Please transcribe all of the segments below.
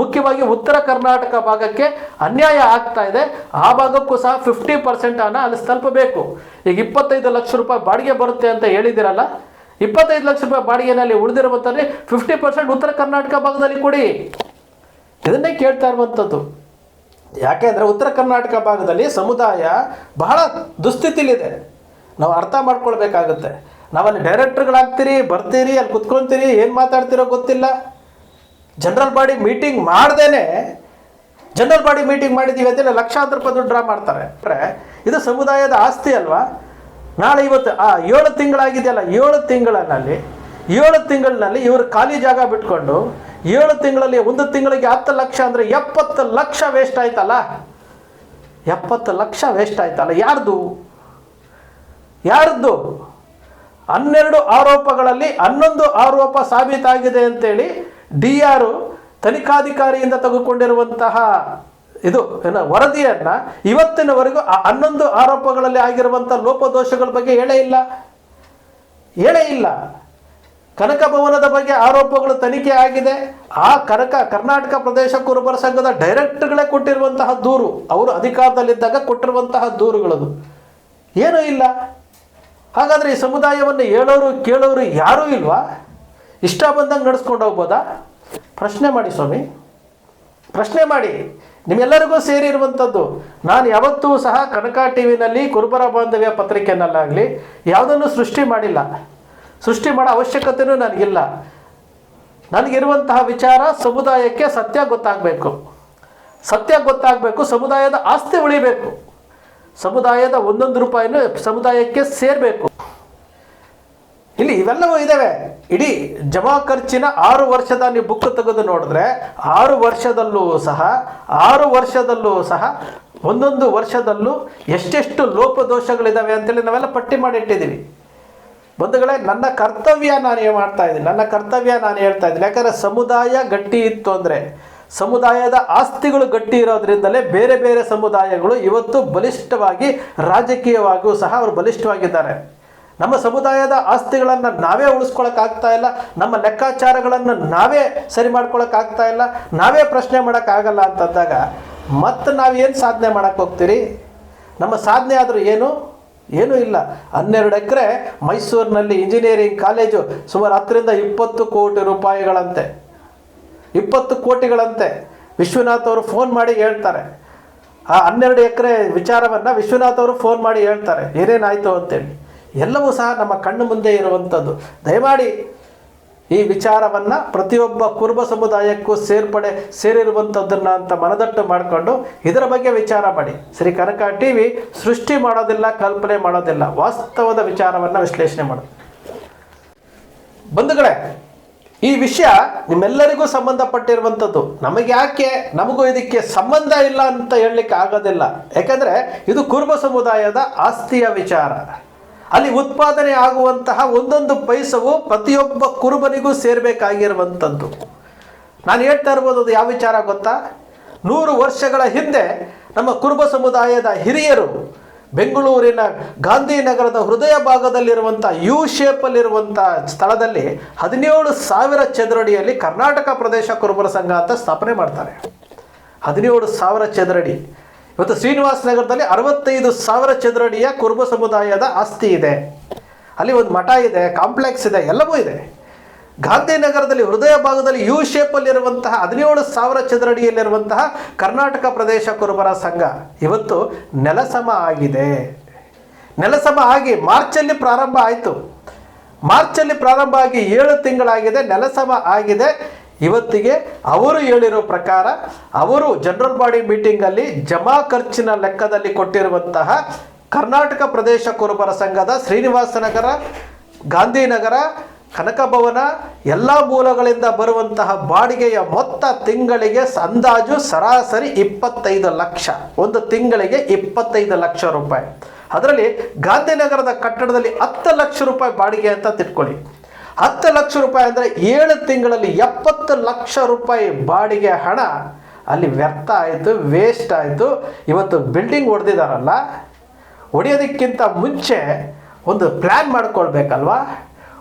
ಮುಖ್ಯವಾಗಿ ಉತ್ತರ ಕರ್ನಾಟಕ ಭಾಗಕ್ಕೆ ಅನ್ಯಾಯ ಆಗ್ತಾ ಇದೆ. ಆ ಭಾಗಕ್ಕೂ ಸಹ ಫಿಫ್ಟಿ ಪರ್ಸೆಂಟ್ ಹಣ ಅಲ್ಲಿ ತಲುಪಬೇಕು. ಈಗ ಇಪ್ಪತ್ತೈದು ಲಕ್ಷ ರೂಪಾಯಿ ಬಾಡಿಗೆ ಬರುತ್ತೆ ಅಂತ ಹೇಳಿದಿರಲ್ಲ? ಇಪ್ಪತ್ತೈದು ಲಕ್ಷ ರೂಪಾಯಿ ಬಾಡಿಗೆನಲ್ಲಿ ಉಳಿದಿರುವಂಥದ್ದು ಫಿಫ್ಟಿ ಪರ್ಸೆಂಟ್ ಉತ್ತರ ಕರ್ನಾಟಕ ಭಾಗದಲ್ಲಿ ಕೊಡಿ. ಇದನ್ನೇ ಕೇಳ್ತಾ ಇರುವಂಥದ್ದು ಯಾಕೆಂದರೆ ಉತ್ತರ ಕರ್ನಾಟಕ ಭಾಗದಲ್ಲಿ ಸಮುದಾಯ ಬಹಳ ದುಸ್ಥಿತಿಲಿದೆ ನಾವು ಅರ್ಥ ಮಾಡ್ಕೊಳ್ಬೇಕಾಗುತ್ತೆ. ನಾವಲ್ಲಿ ಡೈರೆಕ್ಟರ್ಗಳಾಗ್ತೀರಿ ಬರ್ತೀರಿ, ಅಲ್ಲಿ ಕುತ್ಕೊಳ್ತೀರಿ ಏನು ಮಾತಾಡ್ತಿರೋ ಗೊತ್ತಿಲ್ಲ. ಜನರಲ್ ಬಾಡಿ ಮೀಟಿಂಗ್ ಮಾಡ್ದೇನೆ. ಜನರಲ್ ಬಾಡಿ ಮೀಟಿಂಗ್ ಮಾಡಿದ್ದೀವಿ ಅಂತೇಳಿ ಲಕ್ಷಾಂತರ ರೂಪಾಯಿ ಡ್ರಾ ಮಾಡ್ತಾರೆ. ಇದು ಸಮುದಾಯದ ಆಸ್ತಿ ಅಲ್ವಾ? ನಾಳೆ ಇವತ್ತು, ಆ ಏಳು ತಿಂಗಳಾಗಿದೆಯಲ್ಲ, ಏಳು ತಿಂಗಳಲ್ಲಿ ಏಳು ತಿಂಗಳಿನಲ್ಲಿ ಇವರು ಖಾಲಿ ಜಾಗ ಬಿಟ್ಕೊಂಡು, ಏಳು ತಿಂಗಳಲ್ಲಿ ಒಂದು ತಿಂಗಳಿಗೆ ಹತ್ತು ಲಕ್ಷ ಅಂದರೆ ಎಪ್ಪತ್ತು ಲಕ್ಷ ವೇಸ್ಟ್ ಆಯ್ತಲ್ಲ? ಎಪ್ಪತ್ತು ಲಕ್ಷ ವೇಸ್ಟ್ ಆಯ್ತಲ್ಲ. ಯಾರ್ದು? ಯಾರ್ದು? ಹನ್ನೆರಡು ಆರೋಪಗಳಲ್ಲಿ ಹನ್ನೊಂದು ಆರೋಪ ಸಾಬೀತಾಗಿದೆ ಅಂತೇಳಿ ಡಿ ಆರ್ ತನಿಖಾಧಿಕಾರಿಯಿಂದ ತೆಗೆದುಕೊಂಡಿರುವಂತಹ ಇದು ಏನ ವರದಿಯನ್ನ ಇವತ್ತಿನವರೆಗೂ ಆ ಹನ್ನೊಂದು ಆರೋಪಗಳಲ್ಲಿ ಆಗಿರುವಂಥ ಲೋಪದೋಷಗಳ ಬಗ್ಗೆ ಹೇಳೇ ಇಲ್ಲ. ಹೇಳೇ ಇಲ್ಲ. ಕನಕ ಭವನದ ಬಗ್ಗೆ ಆರೋಪಗಳು ತನಿಖೆ ಆಗಿದೆ. ಆ ಕನಕ ಕರ್ನಾಟಕ ಪ್ರದೇಶ ಕುರುಬರ ಸಂಘದ ಡೈರೆಕ್ಟರ್ಗಳೇ ಕೊಟ್ಟಿರುವಂತಹ ದೂರು, ಅವರು ಅಧಿಕಾರದಲ್ಲಿದ್ದಾಗ ಕೊಟ್ಟಿರುವಂತಹ ದೂರುಗಳದು. ಏನೂ ಇಲ್ಲ. ಹಾಗಾದರೆ ಈ ಸಮುದಾಯವನ್ನು ಹೇಳೋರು ಕೇಳೋರು ಯಾರೂ ಇಲ್ವಾ? ಇಷ್ಟ ಬಂದಂಗೆ ನಡೆಸ್ಕೊಂಡು ಹೋಗ್ಬೋದಾ? ಪ್ರಶ್ನೆ ಮಾಡಿ ಸ್ವಾಮಿ. ಪ್ರಶ್ನೆ ಮಾಡಿ. ನಿಮ್ಮೆಲ್ಲರಿಗೂ ಸೇರಿರುವಂಥದ್ದು ನಾನು ಯಾವತ್ತೂ ಸಹ ಕನಕ ಟಿ ವಿನಲ್ಲಿ ಕುರುಬರ ಬಾಂಧವ್ಯ ಪತ್ರಿಕೆಯಲ್ಲಾಗಲಿ ಯಾವುದನ್ನು ಸೃಷ್ಟಿ ಮಾಡಿಲ್ಲ. ಸೃಷ್ಟಿ ಮಾಡೋ ಅವಶ್ಯಕತೆಯೂ ನನಗಿಲ್ಲ. ನನಗಿರುವಂತಹ ವಿಚಾರ ಸಮುದಾಯಕ್ಕೆ ಸತ್ಯ ಗೊತ್ತಾಗಬೇಕು. ಸತ್ಯ ಗೊತ್ತಾಗಬೇಕು, ಸಮುದಾಯದ ಆಸ್ತಿ ಉಳಿಬೇಕು. ಸಮುದಾಯದ ಒಂದೊಂದು ರೂಪಾಯಿನೂ ಸಮುದಾಯಕ್ಕೆ ಸೇರಬೇಕು. ಇಲ್ಲಿ ಇವೆಲ್ಲವೂ ಇದ್ದಾವೆ ಇಡೀ ಜಮಾ ಖರ್ಚಿನ ಆರು ವರ್ಷದ ನೀವು ಬುಕ್ ತೆಗೆದು ನೋಡಿದ್ರೆ ಆರು ವರ್ಷದಲ್ಲೂ ಸಹ, ಆರು ವರ್ಷದಲ್ಲೂ ಸಹ, ಒಂದೊಂದು ವರ್ಷದಲ್ಲೂ ಎಷ್ಟೆಷ್ಟು ಲೋಪದೋಷಗಳಿದ್ದಾವೆ ಅಂತೇಳಿ ನಾವೆಲ್ಲ ಪಟ್ಟಿ ಮಾಡಿಟ್ಟಿದ್ದೀವಿ ಬಂಧುಗಳೇ, ನನ್ನ ಕರ್ತವ್ಯ ನಾನು ಏನು ಮಾಡ್ತಾ ಇದ್ದೀನಿ? ನನ್ನ ಕರ್ತವ್ಯ ನಾನು ಹೇಳ್ತಾ ಇದ್ದೀನಿ. ಯಾಕಂದರೆ ಸಮುದಾಯ ಗಟ್ಟಿ ಇತ್ತು ಅಂದರೆ, ಸಮುದಾಯದ ಆಸ್ತಿಗಳು ಗಟ್ಟಿ ಇರೋದ್ರಿಂದಲೇ ಬೇರೆ ಬೇರೆ ಸಮುದಾಯಗಳು ಇವತ್ತು ಬಲಿಷ್ಠವಾಗಿ ರಾಜಕೀಯವಾಗಿಯೂ ಸಹ ಅವರು ಬಲಿಷ್ಠವಾಗಿದ್ದಾರೆ. ನಮ್ಮ ಸಮುದಾಯದ ಆಸ್ತಿಗಳನ್ನು ನಾವೇ ಉಳಿಸ್ಕೊಳಕ್ಕಾಗ್ತಾ ಇಲ್ಲ, ನಮ್ಮ ಲೆಕ್ಕಾಚಾರಗಳನ್ನು ನಾವೇ ಸರಿ ಮಾಡ್ಕೊಳಕ್ಕಾಗ್ತಾ ಇಲ್ಲ, ನಾವೇ ಪ್ರಶ್ನೆ ಮಾಡೋಕ್ಕಾಗಲ್ಲ ಅಂತಂದಾಗ ಮತ್ತೆ ನಾವೇನು ಸಾಧನೆ ಮಾಡೋಕ್ಕೆ ಹೋಗ್ತೀರಿ? ನಮ್ಮ ಸಾಧನೆ ಆದರೂ ಏನು? ಏನೂ ಇಲ್ಲ. ಹನ್ನೆರಡು ಎಕರೆ ಮೈಸೂರಿನಲ್ಲಿ ಇಂಜಿನಿಯರಿಂಗ್ ಕಾಲೇಜು ಸುಮಾರು ಹತ್ತರಿಂದ ಇಪ್ಪತ್ತು ಕೋಟಿ ರೂಪಾಯಿಗಳಂತೆ. ಇಪ್ಪತ್ತು ಕೋಟಿಗಳಂತೆ. ವಿಶ್ವನಾಥ್ ಅವರು ಫೋನ್ ಮಾಡಿ ಹೇಳ್ತಾರೆ. ಆ ಹನ್ನೆರಡು ಎಕರೆ ವಿಚಾರವನ್ನು ವಿಶ್ವನಾಥ್ ಅವರು ಫೋನ್ ಮಾಡಿ ಹೇಳ್ತಾರೆ. ಏನೇನಾಯಿತು ಅಂತೇಳಿ. ಎಲ್ಲವೂ ಸಹ ನಮ್ಮ ಕಣ್ಣು ಮುಂದೆ ಇರುವಂಥದ್ದು. ದಯಮಾಡಿ ಈ ವಿಚಾರವನ್ನು ಪ್ರತಿಯೊಬ್ಬ ಕುರುಬ ಸಮುದಾಯಕ್ಕೂ ಸೇರ್ಪಡೆ, ಸೇರಿರುವಂಥದ್ದನ್ನು ಅಂತ ಮನದಟ್ಟು ಮಾಡಿಕೊಂಡು ಇದರ ಬಗ್ಗೆ ವಿಚಾರ ಮಾಡಿ. ಶ್ರೀ ಕನಕ ಟಿ ವಿ ಸೃಷ್ಟಿ ಮಾಡೋದಿಲ್ಲ, ಕಲ್ಪನೆ ಮಾಡೋದಿಲ್ಲ. ವಾಸ್ತವದ ವಿಚಾರವನ್ನು ವಿಶ್ಲೇಷಣೆ ಮಾಡೋದು. ಬಂಧುಗಳೇ, ಈ ವಿಷಯ ನಿಮ್ಮೆಲ್ಲರಿಗೂ ಸಂಬಂಧಪಟ್ಟಿರುವಂಥದ್ದು. ನಮಗೆ ಯಾಕೆ, ನಮಗೂ ಇದಕ್ಕೆ ಸಂಬಂಧ ಇಲ್ಲ ಅಂತ ಹೇಳಲಿಕ್ಕೆ ಆಗೋದಿಲ್ಲ. ಯಾಕಂದರೆ ಇದು ಕುರುಬ ಸಮುದಾಯದ ಆಸ್ತಿಯ ವಿಚಾರ. ಅಲ್ಲಿ ಉತ್ಪಾದನೆ ಆಗುವಂತಹ ಒಂದೊಂದು ಪೈಸವು ಪ್ರತಿಯೊಬ್ಬ ಕುರುಬನಿಗೂ ಸೇರಬೇಕಾಗಿರುವಂಥದ್ದು ನಾನು ಹೇಳ್ತಾ ಇರ್ಬೋದು, ಅದು ಯಾವ ವಿಚಾರ ಗೊತ್ತಾ? ನೂರು ವರ್ಷಗಳ ಹಿಂದೆ ನಮ್ಮ ಕುರುಬ ಸಮುದಾಯದ ಹಿರಿಯರು ಬೆಂಗಳೂರಿನ ಗಾಂಧಿನಗರದ ಹೃದಯ ಭಾಗದಲ್ಲಿರುವಂಥ ಯು ಶೇಪಲ್ಲಿರುವಂಥ ಸ್ಥಳದಲ್ಲಿ ಹದಿನೇಳು ಸಾವಿರ ಚದರಡಿಯಲ್ಲಿ ಕರ್ನಾಟಕ ಪ್ರದೇಶ ಕುರುಬರ ಸಂಘ ಅಂತ ಸ್ಥಾಪನೆ ಮಾಡ್ತಾರೆ. ಹದಿನೇಳು ಸಾವಿರ ಚದರಡಿ. ಇವತ್ತು ಶ್ರೀನಿವಾಸ ನಗರದಲ್ಲಿ ಅರವತ್ತೈದು ಸಾವಿರ ಚದರಡಿಯ ಕುರುಬ ಸಮುದಾಯದ ಆಸ್ತಿ ಇದೆ. ಅಲ್ಲಿ ಒಂದು ಮಠ ಇದೆ, ಕಾಂಪ್ಲೆಕ್ಸ್ ಇದೆ, ಎಲ್ಲವೂ ಇದೆ. ಗಾಂಧಿನಗರದಲ್ಲಿ ಹೃದಯ ಭಾಗದಲ್ಲಿ ಯು ಶೇಪಲ್ಲಿರುವಂತಹ ಹದಿನೇಳು ಸಾವಿರ ಚದರಡಿಯಲ್ಲಿರುವಂತಹ ಕರ್ನಾಟಕ ಪ್ರದೇಶ ಕುರುಬರ ಸಂಘ ಇವತ್ತು ನೆಲಸಮ ಆಗಿದೆ. ನೆಲಸಮ ಆಗಿ ಮಾರ್ಚಲ್ಲಿ ಪ್ರಾರಂಭ ಆಯಿತು. ಮಾರ್ಚಲ್ಲಿ ಪ್ರಾರಂಭ ಆಗಿ ಏಳು ತಿಂಗಳಾಗಿದೆ, ನೆಲಸಮ ಆಗಿದೆ. ಇವತ್ತಿಗೆ ಅವರು ಹೇಳಿರೋ ಪ್ರಕಾರ ಅವರು ಜನರಲ್ ಬಾಡಿ ಮೀಟಿಂಗಲ್ಲಿ ಜಮಾ ಖರ್ಚಿನ ಲೆಕ್ಕದಲ್ಲಿ ಕೊಟ್ಟಿರುವಂತಹ ಕರ್ನಾಟಕ ಪ್ರದೇಶ ಕುರುಬರ ಸಂಘದ ಶ್ರೀನಿವಾಸ ನಗರ, ಗಾಂಧಿನಗರ ಕನಕಭವನ ಎಲ್ಲ ಮೂಲಗಳಿಂದ ಬರುವಂತಹ ಬಾಡಿಗೆಯ ಮೊತ್ತ ತಿಂಗಳಿಗೆ ಅಂದಾಜು ಸರಾಸರಿ ಇಪ್ಪತ್ತೈದು ಲಕ್ಷ. ಒಂದು ತಿಂಗಳಿಗೆ ಇಪ್ಪತ್ತೈದು ಲಕ್ಷ ರೂಪಾಯಿ. ಅದರಲ್ಲಿ ಗಾಂಧಿನಗರದ ಕಟ್ಟಡದಲ್ಲಿ ಹತ್ತು ಲಕ್ಷ ರೂಪಾಯಿ ಬಾಡಿಗೆ ಅಂತ ತಿಳ್ಕೊಳ್ಳಿ. ಹತ್ತು ಲಕ್ಷ ರೂಪಾಯಿ ಅಂದರೆ ಏಳು ತಿಂಗಳಲ್ಲಿ ಎಪ್ಪತ್ತು ಲಕ್ಷ ರೂಪಾಯಿ ಬಾಡಿಗೆ ಹಣ ಅಲ್ಲಿ ವ್ಯರ್ಥ ಆಯಿತು ವೇಸ್ಟ್ ಆಯಿತು. ಇವತ್ತು ಬಿಲ್ಡಿಂಗ್ ಹೊಡೆದಿದ್ದಾರಲ್ಲ ಹೊಡೆಯೋದಕ್ಕಿಂತ ಮುಂಚೆ ಒಂದು ಪ್ಲ್ಯಾನ್ ಮಾಡ್ಕೊಳ್ಬೇಕಲ್ವಾ?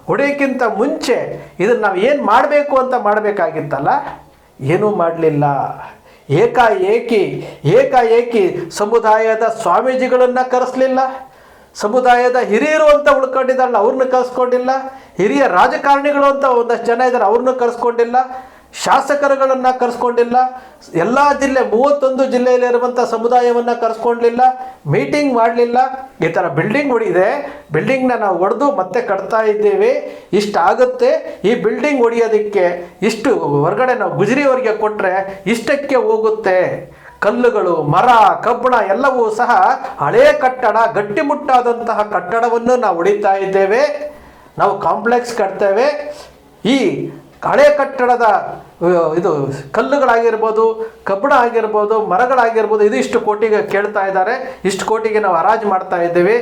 ಹೊಡೆಯೋಕ್ಕಿಂತ ಮುಂಚೆ ಇದನ್ನು ನಾವು ಏನು ಮಾಡಬೇಕು ಅಂತ ಮಾಡಬೇಕಾಗಿತ್ತಲ್ಲ? ಏನೂ ಮಾಡಲಿಲ್ಲ. ಏಕಾಏಕಿ ಏಕಾಏಕಿ ಸಮುದಾಯದ ಸ್ವಾಮೀಜಿಗಳನ್ನು ಕರೆಸಲಿಲ್ಲ. ಸಮುದಾಯದ ಹಿರಿಯರು ಅಂತ ಉಳ್ಕೊಂಡಿದ್ದಾರಲ್ಲ, ಅವ್ರನ್ನ ಕರೆಸ್ಕೊಂಡಿಲ್ಲ. ಹಿರಿಯ ರಾಜಕಾರಣಿಗಳು ಅಂತ ಒಂದಷ್ಟು ಜನ ಇದ್ದಾರೆ ಅವ್ರನ್ನ ಕರೆಸ್ಕೊಂಡಿಲ್ಲ, ಶಾಸಕರುಗಳನ್ನು ಕರೆಸ್ಕೊಂಡಿಲ್ಲ, ಎಲ್ಲ ಜಿಲ್ಲೆ, ಮೂವತ್ತೊಂದು ಜಿಲ್ಲೆಯಲ್ಲಿರುವಂಥ ಸಮುದಾಯವನ್ನು ಕರೆಸ್ಕೊಂಡಿಲ್ಲ ಮೀಟಿಂಗ್ ಮಾಡಲಿಲ್ಲ. ಈ ಥರ ಬಿಲ್ಡಿಂಗ್ ಹೊಡಿದೆ. ಬಿಲ್ಡಿಂಗ್ನ ನಾವು ಒಡೆದು ಮತ್ತೆ ಕಟ್ತಾ ಇದ್ದೇವೆ. ಇಷ್ಟಾಗುತ್ತೆ. ಈ ಬಿಲ್ಡಿಂಗ್ ಹೊಡಿಯೋದಕ್ಕೆ ಇಷ್ಟು ಹೊರಗಡೆ ನಾವು ಗುಜರಿಯವರಿಗೆ ಕೊಟ್ಟರೆ ಇಷ್ಟಕ್ಕೆ ಹೋಗುತ್ತೆ. ಕಲ್ಲುಗಳು, ಮರ, ಕಬ್ಬಣ ಎಲ್ಲವೂ ಸಹ ಹಳೆಯ ಕಟ್ಟಡ, ಗಟ್ಟಿಮುಟ್ಟಾದಂತಹ ಕಟ್ಟಡವನ್ನು ನಾವು ಹೊಡಿತಾ ಇದ್ದೇವೆ. ನಾವು ಕಾಂಪ್ಲೆಕ್ಸ್ ಕಟ್ತೇವೆ. ಈ ಹಳೆ ಕಟ್ಟಡದ ಇದು ಕಲ್ಲುಗಳಾಗಿರ್ಬೋದು, ಕಬ್ಬಿಣ ಆಗಿರ್ಬೋದು, ಮರಗಳಾಗಿರ್ಬೋದು ಇದು ಇಷ್ಟು ಕೋಟಿಗೆ ಕೇಳ್ತಾ ಇದ್ದಾರೆ. ಇಷ್ಟು ಕೋಟಿಗೆ ನಾವು ಹರಾಜು ಮಾಡ್ತಾ ಇದ್ದೀವಿ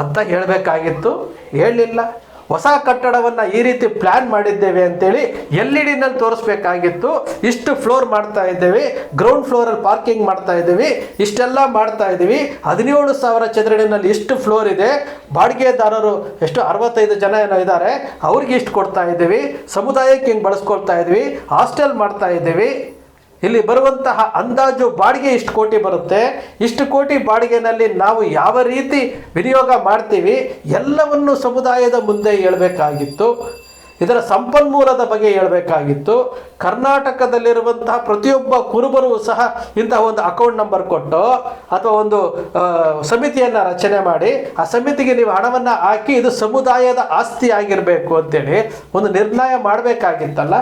ಅಂತ ಹೇಳಬೇಕಾಗಿತ್ತು. ಹೇಳಲಿಲ್ಲ ಹೊಸ ಕಟ್ಟಡವನ್ನು ಈ ರೀತಿ ಪ್ಲ್ಯಾನ್ ಮಾಡಿದ್ದೇವೆ ಅಂತೇಳಿ ಎಲ್ ಇ ಡಿನಲ್ಲಿ ತೋರಿಸ್ಬೇಕಾಗಿತ್ತು. ಇಷ್ಟು ಫ್ಲೋರ್ ಮಾಡ್ತಾ ಇದ್ದೇವೆ. ಗ್ರೌಂಡ್ ಫ್ಲೋರಲ್ಲಿ ಪಾರ್ಕಿಂಗ್ ಮಾಡ್ತಾ ಇದ್ದೀವಿ. ಇಷ್ಟೆಲ್ಲ ಮಾಡ್ತಾ ಇದ್ದೀವಿ. ಹದಿನೇಳು ಸಾವಿರ ಚದರಡಿನಲ್ಲಿ ಇಷ್ಟು ಫ್ಲೋರ್ ಇದೆ. ಬಾಡಿಗೆದಾರರು ಎಷ್ಟು ಅರವತ್ತೈದು ಜನ ಏನೋ ಇದ್ದಾರೆ. ಅವ್ರಿಗೆ ಇಷ್ಟು ಕೊಡ್ತಾ ಇದ್ದೀವಿ. ಸಮುದಾಯಕ್ಕೆ ಹಿಂಗೆ ಬಳಸ್ಕೊಳ್ತಾ ಇದ್ದೀವಿ. ಹಾಸ್ಟೆಲ್ ಮಾಡ್ತಾ ಇದ್ದೀವಿ. ಇಲ್ಲಿ ಬರುವಂತಹ ಅಂದಾಜು ಬಾಡಿಗೆ ಇಷ್ಟು ಕೋಟಿ ಬರುತ್ತೆ. ಇಷ್ಟು ಕೋಟಿ ಬಾಡಿಗೆನಲ್ಲಿ ನಾವು ಯಾವ ರೀತಿ ವಿನಿಯೋಗ ಮಾಡ್ತೀವಿ ಎಲ್ಲವನ್ನು ಸಮುದಾಯದ ಮುಂದೆ ಹೇಳಬೇಕಾಗಿತ್ತು. ಇದರ ಸಂಪನ್ಮೂಲದ ಬಗ್ಗೆ ಹೇಳಬೇಕಾಗಿತ್ತು. ಕರ್ನಾಟಕದಲ್ಲಿರುವಂತಹ ಪ್ರತಿಯೊಬ್ಬ ಕುರುಬರು ಸಹ ಇಂತಹ ಒಂದು ಅಕೌಂಟ್ ನಂಬರ್ ಕೊಟ್ಟು ಅಥವಾ ಒಂದು ಸಮಿತಿಯನ್ನು ರಚನೆ ಮಾಡಿ ಆ ಸಮಿತಿಗೆ ನೀವು ಹಣವನ್ನು ಹಾಕಿ ಇದು ಸಮುದಾಯದ ಆಸ್ತಿ ಆಗಿರಬೇಕು ಅಂತೇಳಿ ಒಂದು ನಿರ್ಣಯ ಮಾಡಬೇಕಾಗಿತ್ತಲ್ಲ.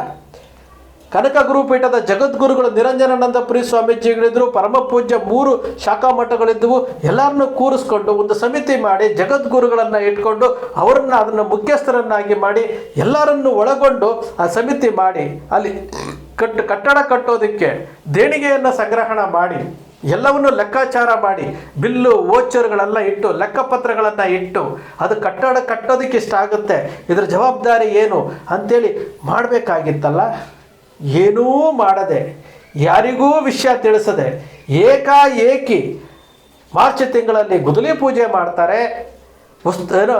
ಕನಕ ಗುರುಪೀಠದ ಜಗದ್ಗುರುಗಳು ನಿರಂಜನಾನಂದಪುರಿ ಸ್ವಾಮೀಜಿಗಳಿದ್ರು, ಪರಮ ಪೂಜ್ಯ ಮೂರು ಶಾಖಾ ಮಠಗಳಿದ್ದವು ಎಲ್ಲರನ್ನೂ ಕೂರಿಸ್ಕೊಂಡು ಒಂದು ಸಮಿತಿ ಮಾಡಿ ಜಗದ್ಗುರುಗಳನ್ನು ಇಟ್ಕೊಂಡು ಅವರನ್ನು ಅದನ್ನು ಮುಖ್ಯಸ್ಥರನ್ನಾಗಿ ಮಾಡಿ ಎಲ್ಲರನ್ನು ಒಳಗೊಂಡು ಆ ಸಮಿತಿ ಮಾಡಿ, ಅಲ್ಲಿ ಕಟ್ಟು ಕಟ್ಟಡ ಕಟ್ಟೋದಕ್ಕೆ ದೇಣಿಗೆಯನ್ನು ಸಂಗ್ರಹಣ ಮಾಡಿ, ಎಲ್ಲವನ್ನು ಲೆಕ್ಕಾಚಾರ ಮಾಡಿ, ಬಿಲ್ಲು ವೋಚರ್ಗಳೆಲ್ಲ ಇಟ್ಟು, ಲೆಕ್ಕಪತ್ರಗಳನ್ನು ಇಟ್ಟು, ಅದು ಕಟ್ಟಡ ಕಟ್ಟೋದಕ್ಕೆ ಇಷ್ಟ ಆಗುತ್ತೆ, ಇದರ ಜವಾಬ್ದಾರಿ ಏನು ಅಂತೇಳಿ ಮಾಡಬೇಕಾಗಿತ್ತಲ್ಲ. ಏನೂ ಮಾಡದೆ, ಯಾರಿಗೂ ವಿಷಯ ತಿಳಿಸದೆ ಏಕಾಏಕಿ ಮಾರ್ಚ್ ತಿಂಗಳಲ್ಲಿ ಗುದಲಿ ಪೂಜೆ ಮಾಡ್ತಾರೆ. ಏನು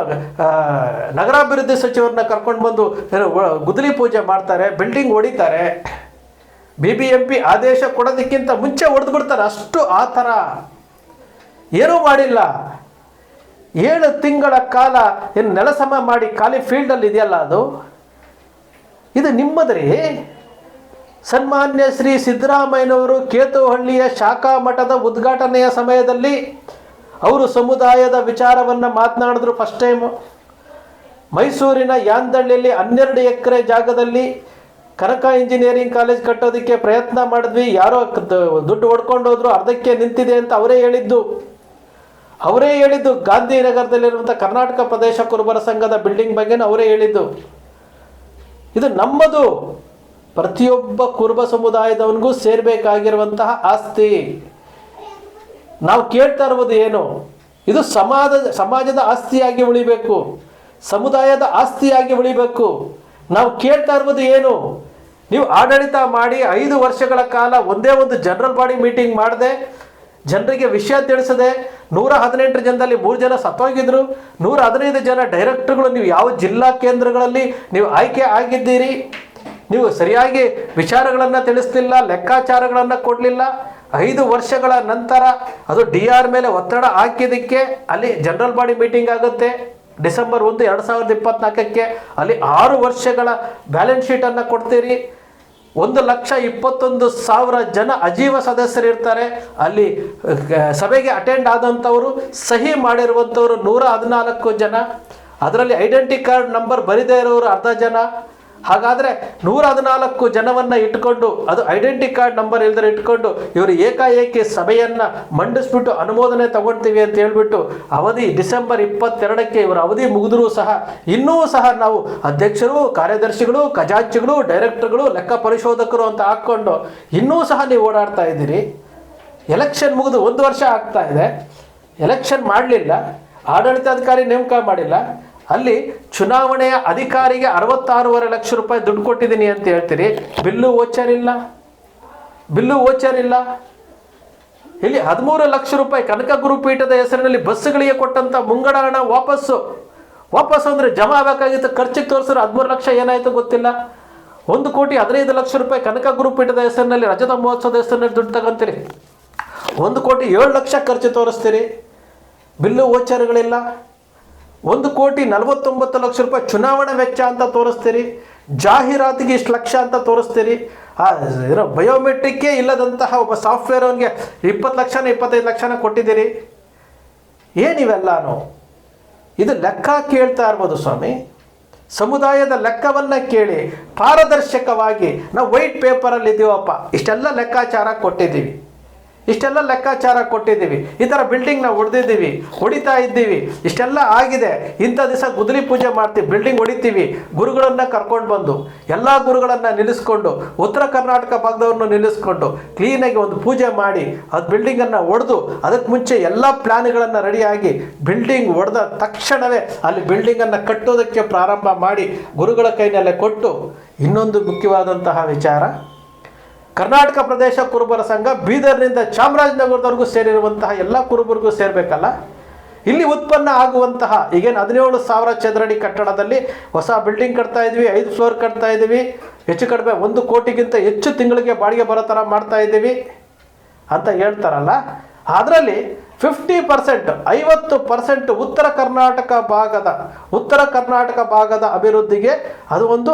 ನಗರಾಭಿವೃದ್ಧಿ ಸಚಿವರನ್ನ ಕರ್ಕೊಂಡು ಬಂದು ಏನೋ ಗುದಲಿ ಪೂಜೆ ಮಾಡ್ತಾರೆ, ಬಿಲ್ಡಿಂಗ್ ಹೊಡಿತಾರೆ ಬಿ ಬಿ ಎಂ ಪಿ ಆದೇಶ ಕೊಡೋದಕ್ಕಿಂತ ಮುಂಚೆ ಹೊಡೆದು ಬಿಡ್ತಾರೆ ಅಷ್ಟು ಆ ಥರ. ಏನೂ ಮಾಡಿಲ್ಲ. ಏಳು ತಿಂಗಳ ಕಾಲ ಏನು ನೆಲಸಮ ಮಾಡಿ ಖಾಲಿ ಫೀಲ್ಡಲ್ಲಿ ಇದೆಯಲ್ಲ ಅದು? ಇದು ನಿಮ್ಮದ್ರಿ? ಸನ್ಮಾನ್ಯ ಶ್ರೀ ಸಿದ್ದರಾಮಯ್ಯನವರು ಕೇತುಹಳ್ಳಿಯ ಶಾಖಾ ಮಠದ ಉದ್ಘಾಟನೆಯ ಸಮಯದಲ್ಲಿ ಅವರು ಸಮುದಾಯದ ವಿಚಾರವನ್ನು ಮಾತನಾಡಿದ್ರು ಫಸ್ಟ್ ಟೈಮು ಮೈಸೂರಿನ ಯಾಂದಳ್ಳಿಯಲ್ಲಿ ಹನ್ನೆರಡು ಎಕರೆ ಜಾಗದಲ್ಲಿ ಕನಕ ಇಂಜಿನಿಯರಿಂಗ್ ಕಾಲೇಜ್ ಕಟ್ಟೋದಕ್ಕೆ ಪ್ರಯತ್ನ ಮಾಡಿದ್ವಿ. ಯಾರೋ ದುಡ್ಡು ಹೊಡ್ಕೊಂಡು ಹೋದ್ರು ಅರ್ಧಕ್ಕೆ ನಿಂತಿದೆ ಅಂತ ಅವರೇ ಹೇಳಿದ್ದು. ಅವರೇ ಹೇಳಿದ್ದು ಗಾಂಧಿನಗರದಲ್ಲಿರುವಂಥ ಕರ್ನಾಟಕ ಪ್ರದೇಶ ಕುರುಬರ ಸಂಘದ ಬಿಲ್ಡಿಂಗ್ ಬಗ್ಗೆನೂ ಅವರೇ ಹೇಳಿದ್ದು. ಇದು ನಮ್ಮದು ಪ್ರತಿಯೊಬ್ಬ ಕುರುಬ ಸಮುದಾಯದವನಿಗೂ ಸೇರಬೇಕಾಗಿರುವಂತಹ ಆಸ್ತಿ. ನಾವು ಕೇಳ್ತಾ ಇರುವುದು ಏನು? ಇದು ಸಮಾಜ, ಸಮಾಜದ ಆಸ್ತಿಯಾಗಿ ಉಳಿಬೇಕು. ಸಮುದಾಯದ ಆಸ್ತಿಯಾಗಿ ಉಳಿಬೇಕು. ನಾವು ಕೇಳ್ತಾ ಇರುವುದು ಏನು? ನೀವು ಆಡಳಿತ ಮಾಡಿ ಐದು ವರ್ಷಗಳ ಕಾಲ ಒಂದೇ ಒಂದು ಜನರಲ್ ಬಾಡಿ ಮೀಟಿಂಗ್ ಮಾಡದೆ, ಜನರಿಗೆ ವಿಷಯ ತಿಳಿಸದೆ, ನೂರ ಹದಿನೆಂಟು ಜನದಲ್ಲಿ ಮೂರು ಜನ ಸತ್ತೋಗಿದ್ರು, ನೂರ ಹದಿನೈದು ಜನ ಡೈರೆಕ್ಟರ್ಗಳು ನೀವು ಯಾವ ಜಿಲ್ಲಾ ಕೇಂದ್ರಗಳಲ್ಲಿ ನೀವು ಆಯ್ಕೆ ಆಗಿದ್ದೀರಿ? ನೀವು ಸರಿಯಾಗಿ ವಿಚಾರಗಳನ್ನು ತಿಳಿಸ್ಲಿಲ್ಲ, ಲೆಕ್ಕಾಚಾರಗಳನ್ನು ಕೊಡಲಿಲ್ಲ. ಐದು ವರ್ಷಗಳ ನಂತರ ಅದು ಡಿ ಆರ್ ಮೇಲೆ ಒತ್ತಡ ಹಾಕಿದ್ದಕ್ಕೆ ಅಲ್ಲಿ ಜನರಲ್ ಬಾಡಿ ಮೀಟಿಂಗ್ ಆಗುತ್ತೆ. ಡಿಸೆಂಬರ್ ಒಂದು, ಎರಡು ಸಾವಿರದ ಇಪ್ಪತ್ನಾಲ್ಕಕ್ಕೆ ಅಲ್ಲಿ ಆರು ವರ್ಷಗಳ ಬ್ಯಾಲೆನ್ಸ್ ಶೀಟನ್ನು ಕೊಡ್ತೀರಿ. ಒಂದು ಲಕ್ಷ ಇಪ್ಪತ್ತೊಂದು ಸಾವಿರ ಜನ ಅಜೀವ ಸದಸ್ಯರಿರ್ತಾರೆ ಅಲ್ಲಿ ಸಭೆಗೆ ಅಟೆಂಡ್ ಆದಂಥವರು, ಸಹಿ ಮಾಡಿರುವಂಥವರು ನೂರ ಹದಿನಾಲ್ಕು ಜನ. ಅದರಲ್ಲಿ ಐಡೆಂಟಿ ಕಾರ್ಡ್ ನಂಬರ್ ಬರಿದೇ ಇರೋರು ಅರ್ಧ ಜನ. ಹಾಗಾದರೆ ನೂರ ಹದಿನಾಲ್ಕು ಜನವನ್ನು ಇಟ್ಕೊಂಡು, ಅದು ಐಡೆಂಟಿ ಕಾರ್ಡ್ ನಂಬರ್ ಇಲ್ದರೆ ಇಟ್ಕೊಂಡು ಇವರು ಏಕಾಏಕಿ ಸಭೆಯನ್ನು ಮಂಡಿಸ್ಬಿಟ್ಟು ಅನುಮೋದನೆ ತಗೊಳ್ತೀವಿ ಅಂತ ಹೇಳ್ಬಿಟ್ಟು ಅವಧಿ ಡಿಸೆಂಬರ್ ಇಪ್ಪತ್ತೆರಡಕ್ಕೆ ಇವರ ಅವಧಿ ಮುಗಿದ್ರೂ ಸಹ ಇನ್ನೂ ಸಹ ನಾವು ಅಧ್ಯಕ್ಷರು, ಕಾರ್ಯದರ್ಶಿಗಳು, ಖಜಾಂಚಿಗಳು, ಡೈರೆಕ್ಟರ್ಗಳು, ಲೆಕ್ಕ ಪರಿಶೋಧಕರು ಅಂತ ಹಾಕ್ಕೊಂಡು ಇನ್ನೂ ಸಹ ನೀವು ಓಡಾಡ್ತಾ ಇದ್ದೀರಿ. ಎಲೆಕ್ಷನ್ ಮುಗಿದು ಒಂದು ವರ್ಷ ಆಗ್ತಾ ಇದೆ. ಎಲೆಕ್ಷನ್ ಮಾಡಲಿಲ್ಲ. ಆಡಳಿತಾಧಿಕಾರಿ ನೇಮಕ ಮಾಡಿಲ್ಲ. ಅಲ್ಲಿ ಚುನಾವಣೆಯ ಅಧಿಕಾರಿಗೆ ಅರವತ್ತಾರೂವರೆ ಲಕ್ಷ ರೂಪಾಯಿ ದುಡ್ಡು ಕೊಟ್ಟಿದ್ದೀನಿ ಅಂತ ಹೇಳ್ತೀರಿ. ಬಿಲ್ಲು ಓಚರಿಲ್ಲ. ಬಿಲ್ಲು ಇಲ್ಲ ಇಲ್ಲಿ ಹದಿಮೂರು ಲಕ್ಷ ರೂಪಾಯಿ ಕನಕ ಗುರುಪೀಠದ ಹೆಸರಿನಲ್ಲಿ ಬಸ್ಸುಗಳಿಗೆ ಕೊಟ್ಟಂತ ಮುಂಗಡ ಹಣ ವಾಪಸ್ಸು ವಾಪಸ್ ಅಂದರೆ ಜಮಾ ಆಗಬೇಕಾಗಿತ್ತು. ಖರ್ಚಿಗೆ ತೋರಿಸಿದ್ರೆ ಹದಿಮೂರು ಲಕ್ಷ ಏನಾಯಿತು ಗೊತ್ತಿಲ್ಲ. ಒಂದು ಕೋಟಿ ಹದಿನೈದು ಲಕ್ಷ ರೂಪಾಯಿ ಕನಕ ಗುರುಪೀಠದ ಹೆಸರಿನಲ್ಲಿ, ರಜತ ಮಹೋತ್ಸವದ ಹೆಸರಿನಲ್ಲಿ ದುಡ್ಡು ತಗೊಂತೀರಿ. ಒಂದು ಕೋಟಿ ಏಳು ಲಕ್ಷ ಖರ್ಚು ತೋರಿಸ್ತೀರಿ. ಬಿಲ್ಲು ಓಚರ್ಗಳಿಲ್ಲ. ಒಂದು ಕೋಟಿ ನಲವತ್ತೊಂಬತ್ತು ಲಕ್ಷ ರೂಪಾಯಿ ಚುನಾವಣಾ ವೆಚ್ಚ ಅಂತ ತೋರಿಸ್ತೀರಿ, ಜಾಹೀರಾತಿಗೆ ಇಷ್ಟು ಲಕ್ಷ ಅಂತ ತೋರಿಸ್ತೀರಿ ಏನೋ ಬಯೋಮೆಟ್ರಿಕ್ಕೇ ಇಲ್ಲದಂತಹ ಒಬ್ಬ ಸಾಫ್ಟ್ವೇರ್ ಅವನಿಗೆ ಇಪ್ಪತ್ತು ಲಕ್ಷನ ಇಪ್ಪತ್ತೈದು ಲಕ್ಷನ ಕೊಟ್ಟಿದ್ದೀರಿ. ಏನಿವೆಲ್ಲಾನು ಇದು ಲೆಕ್ಕ ಕೇಳ್ತಾ ಇರ್ಬೋದು ಸ್ವಾಮಿ. ಸಮುದಾಯದ ಲೆಕ್ಕವನ್ನು ಕೇಳಿ, ಪಾರದರ್ಶಕವಾಗಿ ನಾವು ವೈಟ್ ಪೇಪರಲ್ಲಿ ಇದ್ದೀವಪ್ಪ ಇಷ್ಟೆಲ್ಲ ಲೆಕ್ಕಾಚಾರ ಕೊಟ್ಟಿದ್ದೀವಿ. ಇಷ್ಟೆಲ್ಲ ಲೆಕ್ಕಾಚಾರ ಕೊಟ್ಟಿದ್ದೀವಿ. ಈ ಥರ ಬಿಲ್ಡಿಂಗ್ನ ಹೊಡೆದಿದ್ದೀವಿ ಹೊಡಿತಾ ಇದ್ದೀವಿ. ಇಷ್ಟೆಲ್ಲ ಆಗಿದೆ. ಇಂಥ ದಿವಸ ಗುದ್ರಿ ಪೂಜೆ ಮಾಡ್ತೀವಿ ಬಿಲ್ಡಿಂಗ್ ಹೊಡಿತೀವಿ. ಗುರುಗಳನ್ನು ಕರ್ಕೊಂಡು ಬಂದು, ಎಲ್ಲ ಗುರುಗಳನ್ನು ನಿಲ್ಲಿಸ್ಕೊಂಡು, ಉತ್ತರ ಕರ್ನಾಟಕ ಭಾಗದವ್ರನ್ನ ನಿಲ್ಲಿಸ್ಕೊಂಡು ಕ್ಲೀನಾಗಿ ಒಂದು ಪೂಜೆ ಮಾಡಿ, ಅದು ಬಿಲ್ಡಿಂಗನ್ನು ಹೊಡೆದು ಅದಕ್ಕೆ ಮುಂಚೆ ಎಲ್ಲ ಪ್ಲ್ಯಾನ್ಗಳನ್ನು ರೆಡಿಯಾಗಿ ಬಿಲ್ಡಿಂಗ್ ಹೊಡೆದ ತಕ್ಷಣವೇ ಅಲ್ಲಿ ಬಿಲ್ಡಿಂಗನ್ನು ಕಟ್ಟೋದಕ್ಕೆ ಪ್ರಾರಂಭ ಮಾಡಿ ಗುರುಗಳ ಕೈನಲ್ಲೇ ಕೊಟ್ಟು ಇನ್ನೊಂದು ಮುಖ್ಯವಾದಂತಹ ವಿಚಾರ ಕರ್ನಾಟಕ ಪ್ರದೇಶ ಕುರುಬರ ಸಂಘ ಬೀದರ್ನಿಂದ ಚಾಮರಾಜನಗರದವರೆಗೂ ಸೇರಿರುವಂತಹ ಎಲ್ಲ ಕುರುಬರಿಗೂ ಸೇರಬೇಕಲ್ಲ? ಇಲ್ಲಿ ಉತ್ಪನ್ನ ಆಗುವಂತಹ ಈಗೇನು ಹದಿನೇಳು ಸಾವಿರ ಚದರಡಿ ಕಟ್ಟಡದಲ್ಲಿ ಹೊಸ ಬಿಲ್ಡಿಂಗ್ ಕಟ್ತಾ ಇದ್ವಿ, ಐದು ಫ್ಲೋರ್ ಕಟ್ತಾ ಇದ್ದೀವಿ ಹೆಚ್ಚು ಕಡಿಮೆ ಒಂದು ಕೋಟಿಗಿಂತ ಹೆಚ್ಚು ತಿಂಗಳಿಗೆ ಬಾಡಿಗೆ ಬರೋ ಥರ ಮಾಡ್ತಾ ಇದ್ದೀವಿ ಅಂತ ಹೇಳ್ತಾರಲ್ಲ? ಅದರಲ್ಲಿ ಫಿಫ್ಟಿ ಪರ್ಸೆಂಟ್ ಐವತ್ತು ಪರ್ಸೆಂಟ್ ಉತ್ತರ ಕರ್ನಾಟಕ ಭಾಗದ, ಉತ್ತರ ಕರ್ನಾಟಕ ಭಾಗದ ಅಭಿವೃದ್ಧಿಗೆ ಅದು ಒಂದು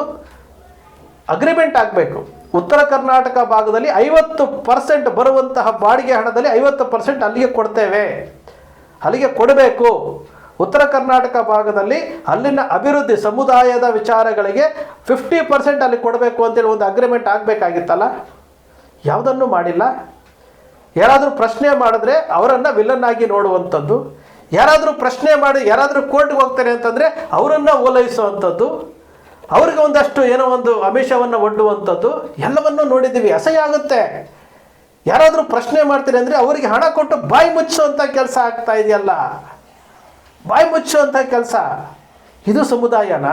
ಅಗ್ರಿಮೆಂಟ್ ಆಗಬೇಕು. ಉತ್ತರ ಕರ್ನಾಟಕ ಭಾಗದಲ್ಲಿ ಐವತ್ತು ಪರ್ಸೆಂಟ್ ಬರುವಂತಹ ಬಾಡಿಗೆ ಹಣದಲ್ಲಿ ಐವತ್ತು ಪರ್ಸೆಂಟ್ ಅಲ್ಲಿಗೆ ಕೊಡ್ತೇವೆ. ಅಲ್ಲಿಗೆ ಕೊಡಬೇಕು. ಉತ್ತರ ಕರ್ನಾಟಕ ಭಾಗದಲ್ಲಿ ಅಲ್ಲಿನ ಅಭಿವೃದ್ಧಿ ಸಮುದಾಯದ ವಿಚಾರಗಳಿಗೆ ಫಿಫ್ಟಿ ಪರ್ಸೆಂಟ್ ಅಲ್ಲಿ ಕೊಡಬೇಕು ಅಂತೇಳಿ ಒಂದು ಅಗ್ರಿಮೆಂಟ್ ಆಗಬೇಕಾಗಿತ್ತಲ್ಲ? ಯಾವುದನ್ನು ಮಾಡಿಲ್ಲ. ಯಾರಾದರೂ ಪ್ರಶ್ನೆ ಮಾಡಿದ್ರೆ ಅವರನ್ನು ವಿಲನ್ ಆಗಿ ನೋಡುವಂಥದ್ದು. ಯಾರಾದರೂ ಪ್ರಶ್ನೆ ಮಾಡಿ ಯಾರಾದರೂ ಕೋರ್ಟ್ಗೆ ಹೋಗ್ತಾರೆ ಅಂತಂದರೆ ಅವರನ್ನು ಓಲೈಸುವಂಥದ್ದು. ಅವ್ರಿಗೆ ಒಂದಷ್ಟು ಏನೋ ಒಂದು ಅಮಿಷವನ್ನು ಒಡ್ಡುವಂಥದ್ದು ಎಲ್ಲವನ್ನೂ ನೋಡಿದ್ದೀವಿ. ಅಸಹ್ಯ ಆಗುತ್ತೆ. ಯಾರಾದರೂ ಪ್ರಶ್ನೆ ಮಾಡ್ತೀರಿ ಅಂದರೆ ಅವರಿಗೆ ಹಣ ಕೊಟ್ಟು ಬಾಯಿ ಮುಚ್ಚುವಂಥ ಕೆಲಸ ಆಗ್ತಾ ಇದೆಯಲ್ಲ. ಬಾಯಿ ಮುಚ್ಚುವಂಥ ಕೆಲಸ. ಇದು ಸಮುದಾಯನ?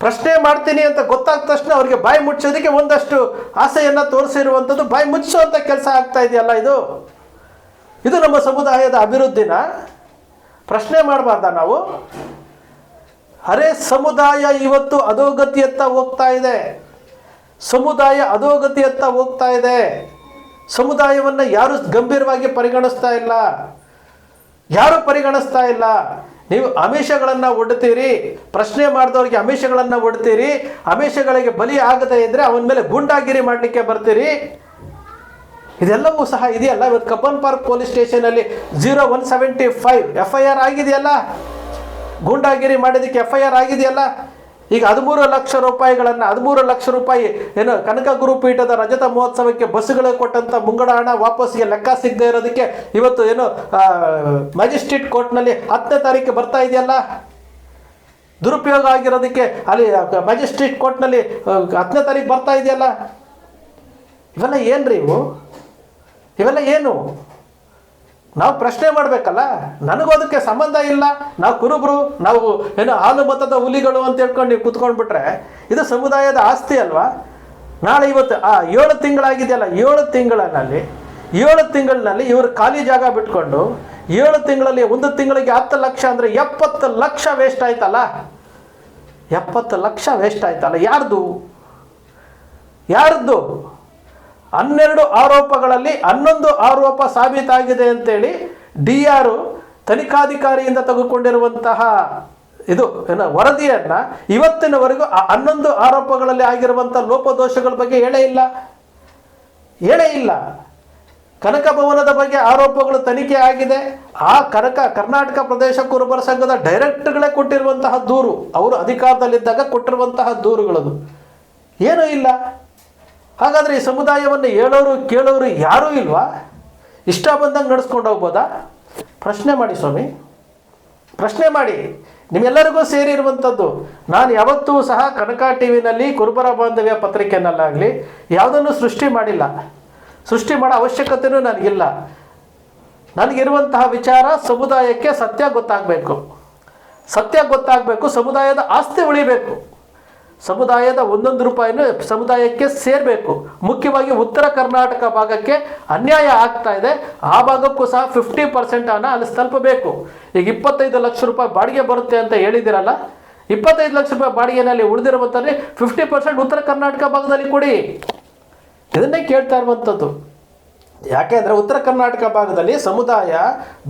ಪ್ರಶ್ನೆ ಮಾಡ್ತೀನಿ ಅಂತ ಗೊತ್ತಾದ ತಕ್ಷಣ ಅವರಿಗೆ ಬಾಯಿ ಮುಚ್ಚೋದಕ್ಕೆ ಒಂದಷ್ಟು ಆಸೆಯನ್ನು ತೋರಿಸಿರುವಂಥದ್ದು ಬಾಯಿ ಮುಚ್ಚುವಂಥ ಕೆಲಸ ಆಗ್ತಾ ಇದೆಯಲ್ಲ ಇದು? ಇದು ನಮ್ಮ ಸಮುದಾಯದ ಅಭಿವೃದ್ಧಿನ? ಪ್ರಶ್ನೆ ಮಾಡಬಾರ್ದ ನಾವು? ಅರೆ ಸಮುದಾಯ ಇವತ್ತು ಅಧೋಗತಿಯತ್ತ ಹೋಗ್ತಾ ಇದೆ. ಸಮುದಾಯ ಅಧೋಗತಿಯತ್ತ ಹೋಗ್ತಾ ಇದೆ. ಸಮುದಾಯವನ್ನು ಯಾರು ಗಂಭೀರವಾಗಿ ಪರಿಗಣಿಸ್ತಾ ಇಲ್ಲ? ಯಾರು ಪರಿಗಣಿಸ್ತಾ ಇಲ್ಲ? ನೀವು ಅಮಿಷಗಳನ್ನು ಒಡ್ತೀರಿ, ಪ್ರಶ್ನೆ ಮಾಡಿದವ್ರಿಗೆ ಆಮಿಷಗಳನ್ನು ಒಡ್ತೀರಿ ಅಮಿಷಗಳಿಗೆ ಬಲಿ ಆಗದೆ ಇದ್ದರೆ ಅವನ ಮೇಲೆ ಗುಂಡಾಗಿರಿ ಮಾಡಲಿಕ್ಕೆ ಬರ್ತೀರಿ? ಇದೆಲ್ಲವೂ ಸಹ ಇದೆಯಲ್ಲ? ಇವತ್ತು Cubbon park police ಸ್ಟೇಷನಲ್ಲಿ zero one seventy five F I R ಆಗಿದೆಯಲ್ಲ? ಗೂಂಡಾಗಿರಿ ಮಾಡಿದ್ದಕ್ಕೆ ಎಫ್ ಐ ಆರ್ ಆಗಿದೆಯಲ್ಲ? ಈಗ ಹದಿಮೂರು ಲಕ್ಷ ರೂಪಾಯಿಗಳನ್ನು, ಹದಿಮೂರು ಲಕ್ಷ ರೂಪಾಯಿ ಏನು ಕನಕ ಗುರುಪೀಠದ ರಜತ ಮಹೋತ್ಸವಕ್ಕೆ ಬಸ್ಸುಗಳಿಗೆ ಕೊಟ್ಟಂಥ ಮುಂಗಡ ಹಣ ವಾಪಸ್ಸಿಗೆ ಲೆಕ್ಕ ಸಿಗದೆ ಇರೋದಕ್ಕೆ ಇವತ್ತು ಏನು ಮ್ಯಾಜಿಸ್ಟ್ರೇಟ್ ಕೋರ್ಟ್ನಲ್ಲಿ ಹತ್ತನೇ ತಾರೀಕು ಬರ್ತಾ ಇದೆಯಲ್ಲ? ದುರುಪಯೋಗ ಆಗಿರೋದಕ್ಕೆ ಅಲ್ಲಿ ಮ್ಯಾಜಿಸ್ಟ್ರೇಟ್ ಕೋರ್ಟ್ನಲ್ಲಿ ಹತ್ತನೇ ತಾರೀಕು ಬರ್ತಾ ಇದೆಯಲ್ಲ? ಇವೆಲ್ಲ ಏನ್ರಿ ಇವು? ಇವೆಲ್ಲ ಏನು? ನಾವು ಪ್ರಶ್ನೆ ಮಾಡಬೇಕಲ್ಲ? ನನಗೂ ಅದಕ್ಕೆ ಸಂಬಂಧ ಇಲ್ಲ. ನಾವು ಕುರುಬರು, ನಾವು ಏನು ಹಾಲು ಮತದ ಹುಲಿಗಳು ಅಂತ ಹೇಳ್ಕೊಂಡು ನೀವು ಇದು ಸಮುದಾಯದ ಆಸ್ತಿ ಅಲ್ವಾ? ನಾಳೆ ಇವತ್ತು, ಆ ಏಳು ತಿಂಗಳಾಗಿದೆಯಲ್ಲ, ಏಳು ತಿಂಗಳಲ್ಲಿ ಏಳು ತಿಂಗಳಿನಲ್ಲಿ ಇವರು ಖಾಲಿ ಜಾಗ ಬಿಟ್ಕೊಂಡು, ಏಳು ತಿಂಗಳಲ್ಲಿ ಒಂದು ತಿಂಗಳಿಗೆ ಹತ್ತು ಲಕ್ಷ ಅಂದರೆ ಎಪ್ಪತ್ತು ಲಕ್ಷ ವೇಸ್ಟ್ ಆಯ್ತಲ್ಲ? ಎಪ್ಪತ್ತು ಲಕ್ಷ ವೇಸ್ಟ್ ಆಯ್ತಲ್ಲ? ಯಾರ್ದು? ಯಾರ್ದು? ಹನ್ನೆರಡು ಆರೋಪಗಳಲ್ಲಿ ಹನ್ನೊಂದು ಆರೋಪ ಸಾಬೀತಾಗಿದೆ ಅಂತೇಳಿ ಡಿ ಆರ್ ತನಿಖಾಧಿಕಾರಿಯಿಂದ ತೆಗೆದುಕೊಂಡಿರುವಂತಹ ಇದು ಏನು ವರದಿಯನ್ನ ಇವತ್ತಿನವರೆಗೂ ಆ ಹನ್ನೊಂದು ಆರೋಪಗಳಲ್ಲಿ ಆಗಿರುವಂಥ ಲೋಪದೋಷಗಳ ಬಗ್ಗೆ ಹೇಳೇ ಇಲ್ಲ. ಹೇಳೇ ಇಲ್ಲ. ಕನಕ ಭವನದ ಬಗ್ಗೆ ಆರೋಪಗಳು ತನಿಖೆ ಆಗಿದೆ. ಆ ಕನಕ ಕರ್ನಾಟಕ ಪ್ರದೇಶ ಕುರುಬರ ಸಂಘದ ಡೈರೆಕ್ಟರ್ಗಳೇ ಕೊಟ್ಟಿರುವಂತಹ ದೂರು. ಅವರು ಅಧಿಕಾರದಲ್ಲಿದ್ದಾಗ ಕೊಟ್ಟಿರುವಂತಹ ದೂರುಗಳದು. ಏನೂ ಇಲ್ಲ. ಹಾಗಾದರೆ ಈ ಸಮುದಾಯವನ್ನು ಹೇಳೋರು, ಕೇಳೋರು ಯಾರೂ ಇಲ್ವಾ? ಇಷ್ಟ ಬಂದಂಗೆ ನಡೆಸ್ಕೊಂಡು ಹೋಗ್ಬೋದಾ? ಪ್ರಶ್ನೆ ಮಾಡಿ ಸ್ವಾಮಿ. ಪ್ರಶ್ನೆ ಮಾಡಿ. ನಿಮ್ಮೆಲ್ಲರಿಗೂ ಸೇರಿರುವಂಥದ್ದು ನಾನು ಯಾವತ್ತೂ ಸಹ ಕನಕ ಟಿ ವಿನಲ್ಲಿ ಕುರುಬರ ಬಾಂಧವ್ಯ ಪತ್ರಿಕೆಯಲ್ಲಾಗಲಿ ಯಾವುದನ್ನು ಸೃಷ್ಟಿ ಮಾಡಿಲ್ಲ. ಸೃಷ್ಟಿ ಮಾಡೋ ಅವಶ್ಯಕತೆಯೂ ನನಗಿಲ್ಲ. ನನಗಿರುವಂತಹ ವಿಚಾರ ಸಮುದಾಯಕ್ಕೆ ಸತ್ಯ ಗೊತ್ತಾಗಬೇಕು. ಸತ್ಯ ಗೊತ್ತಾಗಬೇಕು, ಸಮುದಾಯದ ಆಸ್ತಿ ಉಳಿಬೇಕು. ಸಮುದಾಯದ ಒಂದೊಂದು ರೂಪಾಯಿನೂ ಸಮುದಾಯಕ್ಕೆ ಸೇರಬೇಕು. ಮುಖ್ಯವಾಗಿ ಉತ್ತರ ಕರ್ನಾಟಕ ಭಾಗಕ್ಕೆ ಅನ್ಯಾಯ ಆಗ್ತಾ ಇದೆ. ಆ ಭಾಗಕ್ಕೂ ಸಹ ಫಿಫ್ಟಿ ಪರ್ಸೆಂಟ್ ಹಣ ಅಲ್ಲಿ ತಲುಪಬೇಕು. ಈಗ ಇಪ್ಪತ್ತೈದು ಲಕ್ಷ ರೂಪಾಯಿ ಬಾಡಿಗೆ ಬರುತ್ತೆ ಅಂತ ಹೇಳಿದಿರಲ್ಲ ಇಪ್ಪತ್ತೈದು ಲಕ್ಷ ರೂಪಾಯಿ ಬಾಡಿಗೆನಲ್ಲಿ ಉಳಿದಿರುವಂಥಲ್ಲಿ ಫಿಫ್ಟಿ ಪರ್ಸೆಂಟ್ ಉತ್ತರ ಕರ್ನಾಟಕ ಭಾಗದಲ್ಲಿ ಕೊಡಿ. ಇದನ್ನೇ ಕೇಳ್ತಾ ಇರುವಂಥದ್ದು ಯಾಕೆಂದರೆ ಉತ್ತರ ಕರ್ನಾಟಕ ಭಾಗದಲ್ಲಿ ಸಮುದಾಯ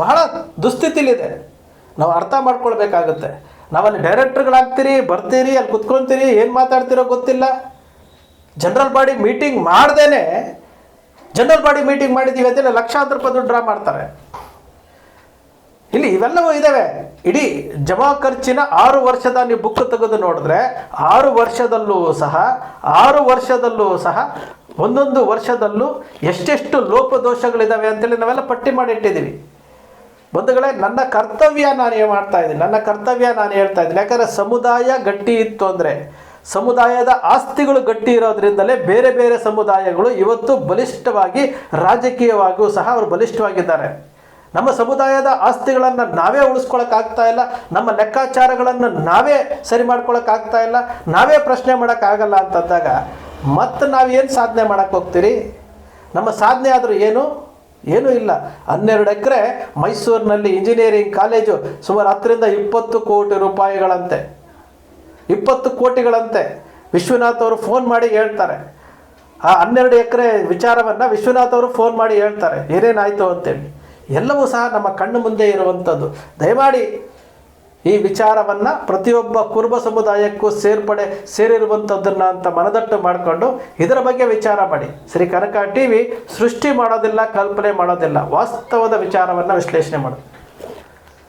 ಬಹಳ ದುಸ್ಥಿತಿಲಿದೆ. ನಾವು ಅರ್ಥ ಮಾಡ್ಕೊಳ್ಬೇಕಾಗುತ್ತೆ. ನಾವಲ್ಲಿ ಡೈರೆಕ್ಟರ್ಗಳಾಗ್ತೀರಿ, ಬರ್ತೀರಿ, ಅಲ್ಲಿ ಕುತ್ಕೊಳ್ತೀರಿ, ಏನು ಮಾತಾಡ್ತಿರೋ ಗೊತ್ತಿಲ್ಲ. ಜನರಲ್ ಬಾಡಿ ಮೀಟಿಂಗ್ ಮಾಡ್ದೇನೆ, ಜನರಲ್ ಬಾಡಿ ಮೀಟಿಂಗ್ ಮಾಡಿದ್ದೀವಿ ಅಂತೇಳಿ ಲಕ್ಷಾಂತರ ರೂಪಾಯಿ ದುಡ್ಡು ಡ್ರಾ ಮಾಡ್ತಾರೆ. ಇಲ್ಲಿ ಇವೆಲ್ಲವೂ ಇದ್ದಾವೆ ಇಡೀ ಜಮಾ ಖರ್ಚಿನ ಆರು ವರ್ಷದ ನೀವು ಬುಕ್ ತೆಗೆದು ನೋಡಿದ್ರೆ, ಆರು ವರ್ಷದಲ್ಲೂ ಸಹ, ಆರು ವರ್ಷದಲ್ಲೂ ಸಹ, ಒಂದೊಂದು ವರ್ಷದಲ್ಲೂ ಎಷ್ಟೆಷ್ಟು ಲೋಪದೋಷಗಳಿದ್ದಾವೆ ಅಂತೇಳಿ ನಾವೆಲ್ಲ ಪಟ್ಟಿ ಮಾಡಿಟ್ಟಿದ್ದೀವಿ ಬಂಧುಗಳೇ, ನನ್ನ ಕರ್ತವ್ಯ ನಾನು ಏನು ಮಾಡ್ತಾ ಇದ್ದೀನಿ? ನನ್ನ ಕರ್ತವ್ಯ ನಾನು ಹೇಳ್ತಾ ಇದ್ದೀನಿ. ಯಾಕಂದರೆ ಸಮುದಾಯ ಗಟ್ಟಿ ಇತ್ತು ಅಂದರೆ, ಸಮುದಾಯದ ಆಸ್ತಿಗಳು ಗಟ್ಟಿ ಇರೋದ್ರಿಂದಲೇ ಬೇರೆ ಬೇರೆ ಸಮುದಾಯಗಳು ಇವತ್ತು ಬಲಿಷ್ಠವಾಗಿ ರಾಜಕೀಯವಾಗಿಯೂ ಸಹ ಅವರು ಬಲಿಷ್ಠವಾಗಿದ್ದಾರೆ. ನಮ್ಮ ಸಮುದಾಯದ ಆಸ್ತಿಗಳನ್ನು ನಾವೇ ಉಳಿಸ್ಕೊಳಕ್ಕಾಗ್ತಾ ಇಲ್ಲ. ನಮ್ಮ ಲೆಕ್ಕಾಚಾರಗಳನ್ನು ನಾವೇ ಸರಿ ಮಾಡ್ಕೊಳಕ್ಕಾಗ್ತಾ ಇಲ್ಲ. ನಾವೇ ಪ್ರಶ್ನೆ ಮಾಡೋಕ್ಕಾಗಲ್ಲ ಅಂತಂದಾಗ ಮತ್ತೆ ನಾವೇನು ಸಾಧನೆ ಮಾಡೋಕ್ಕೆ ಹೋಗ್ತೀರಿ? ನಮ್ಮ ಸಾಧನೆ ಆದರೂ ಏನು? ಏನೂ ಇಲ್ಲ. ಹನ್ನೆರಡು ಎಕರೆ ಮೈಸೂರಿನಲ್ಲಿ ಇಂಜಿನಿಯರಿಂಗ್ ಕಾಲೇಜು ಸುಮಾರು ಹತ್ತರಿಂದ ಇಪ್ಪತ್ತು ಕೋಟಿ ರೂಪಾಯಿಗಳಂತೆ. ಇಪ್ಪತ್ತು ಕೋಟಿಗಳಂತೆ. ವಿಶ್ವನಾಥ್ ಅವರು ಫೋನ್ ಮಾಡಿ ಹೇಳ್ತಾರೆ. ಆ ಹನ್ನೆರಡು ಎಕರೆ ವಿಚಾರವನ್ನು ವಿಶ್ವನಾಥ್ ಅವರು ಫೋನ್ ಮಾಡಿ ಹೇಳ್ತಾರೆ. ಏನೇನಾಯಿತು ಅಂತೇಳಿ. ಎಲ್ಲವೂ ಸಹ ನಮ್ಮ ಕಣ್ಣು ಮುಂದೆ ಇರುವಂಥದ್ದು. ದಯಮಾಡಿ ಈ ವಿಚಾರವನ್ನು ಪ್ರತಿಯೊಬ್ಬ ಕುರುಬ ಸಮುದಾಯಕ್ಕೂ ಸೇರ್ಪಡೆ ಸೇರಿರುವಂಥದ್ದನ್ನು ಅಂತ ಮನದಟ್ಟು ಮಾಡಿಕೊಂಡು ಇದರ ಬಗ್ಗೆ ವಿಚಾರ ಮಾಡಿ. ಶ್ರೀ ಕನಕ ಟಿ ವಿ ಸೃಷ್ಟಿ ಮಾಡೋದಿಲ್ಲ, ಕಲ್ಪನೆ ಮಾಡೋದಿಲ್ಲ. ವಾಸ್ತವದ ವಿಚಾರವನ್ನು ವಿಶ್ಲೇಷಣೆ ಮಾಡೋದು.